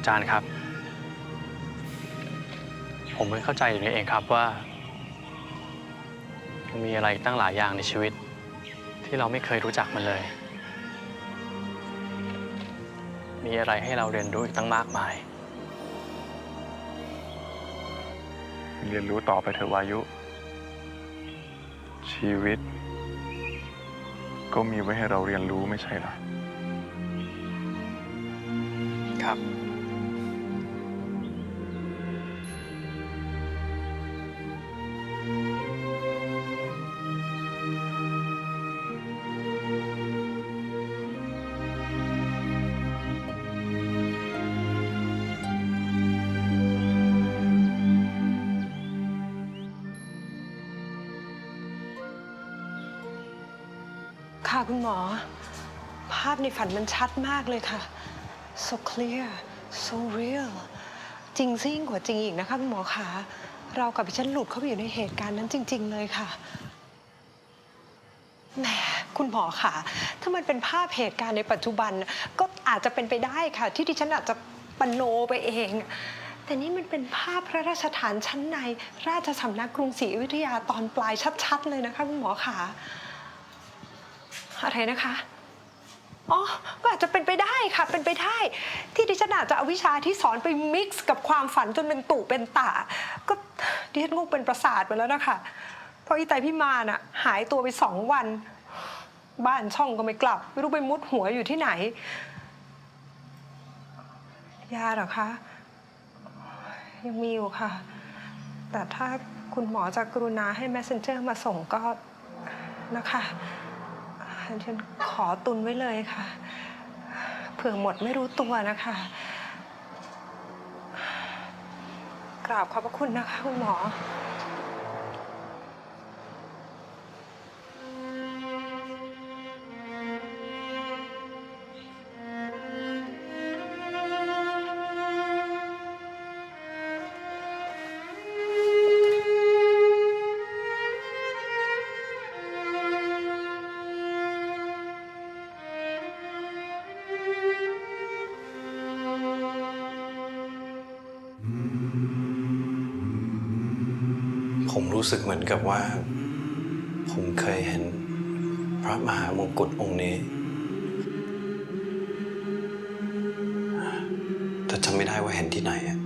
อาจารย์ครับ ผมเพิ่งเข้าใจอยู่นี่เองครับว่ามันมีอะไรอีกตั้งหลายอย่างในชีวิต ที่เราไม่เคยรู้จักมันเลย มีอะไรให้เราเรียนรู้อีกตั้งมากมาย เรียนรู้ต่อไปเถอะวายุ ชีวิต ก็มีไว้ให้เราเรียนรู้ไม่ใช่เหรอครับ ค่ะคุณหมอ ภาพในฝันมันชัดมากเลยค่ะ so clear so real จริงซิ่งกว่าจริงอีกนะคะคุณหมอคะเรากับพี่ฉันหลุดเข้าไปอยู่ในเหตุการณ์นั้นจริง ๆ เลยค่ะแหมคุณหมอคะถ้ามันเป็นภาพเหตุการณ์ในปัจจุบัน ก็อาจจะเป็นไปได้ค่ะ ที่ดิฉันอาจจะปนโนไปเอง แต่นี่มันเป็นภาพพระราชฐานชั้นใน ราชสำนักกรุงศรีอยุธยาตอนปลายชัด ๆ เลยนะคะคุณหมอค่ะ อะไรนะคะ อ๋อ ก็อาจจะเป็นไปได้ค่ะ เป็นไปได้ ที่ดิฉันอาจจะเอาวิชาที่สอนไปมิกซ์กับความฝันจนเป็นตู่เป็นตา ก็ดิฉันงงเป็นประสาทไปแล้วนะคะ เพราะอีไตพี่มาน่ะ หายตัวไปสองวัน บ้านช่องก็ไม่กลับ ไม่รู้ไปมุดหัวอยู่ที่ไหน ยาเหรอคะ ยังมีอยู่ค่ะ แต่ถ้าคุณหมอจะกรุณาให้ messenger มาส่งก็นะคะ ฉันขอตุนไว้เลยค่ะ เผื่อหมดไม่รู้ตัวนะคะ กราบขอบพระคุณนะคะ คุณหมอ ผมรู้สึกเหมือนกับว่า ผมเคยเห็นพระมหามงกุฎองค์นี้ แต่จำไม่ได้ว่าเห็นที่ไหนอะ